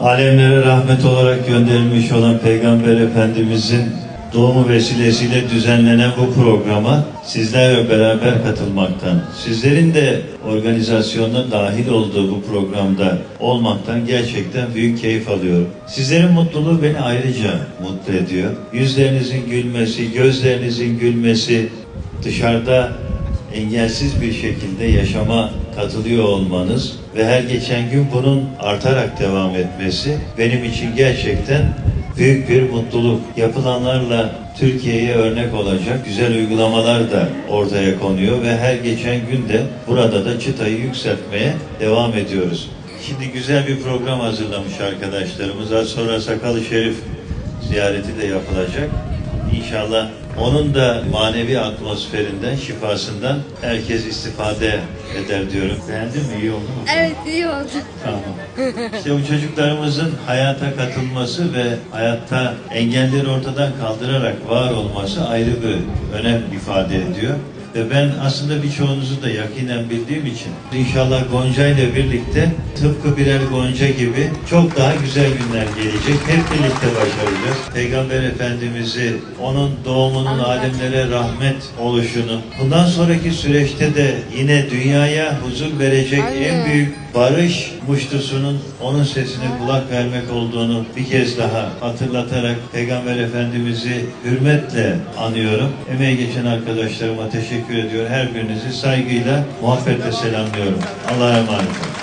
alemlere rahmet olarak gönderilmiş olan Peygamber Efendimizin doğumu vesilesiyle düzenlenen bu programa sizlerle beraber katılmaktan, sizlerin de organizasyonuna dahil olduğu bu programda olmaktan gerçekten büyük keyif alıyorum. Sizlerin mutluluğu beni ayrıca mutlu ediyor. Yüzlerinizin gülmesi, gözlerinizin gülmesi, dışarıda engelsiz bir şekilde yaşama katılıyor olmanız ve her geçen gün bunun artarak devam etmesi benim için gerçekten büyük bir mutluluk. Yapılanlarla Türkiye'ye örnek olacak güzel uygulamalar da ortaya konuyor ve her geçen gün de burada da çıtayı yükseltmeye devam ediyoruz. Şimdi güzel bir program hazırlamış arkadaşlarımız. Az sonra Sakalı Şerif ziyareti de yapılacak. İnşallah onun da manevi atmosferinden, şifasından herkes istifade eder diyorum. Beğendin mi? İyi oldu mu? Evet iyi oldu. Tamam. İşte bu çocuklarımızın hayata katılması ve hayatta engelleri ortadan kaldırarak var olması ayrı bir önem ifade ediyor. Ve ben aslında birçoğunuzu da yakinen bildiğim için inşallah Gonca ile birlikte tıpkı birer Gonca gibi çok daha güzel günler gelecek. Hep birlikte başaracağız. Peygamber Efendimiz'i, onun doğumunun alemlere rahmet oluşunu, bundan sonraki süreçte de yine dünyaya huzur verecek en büyük barış muştusunun onun sesine kulak vermek olduğunu bir kez daha hatırlatarak Peygamber Efendimiz'i hürmetle anıyorum. Emeği geçen arkadaşlarıma teşekkür ediyor. Her birinizi saygıyla, muhabbetle selamlıyorum. Allah'a emanet olun.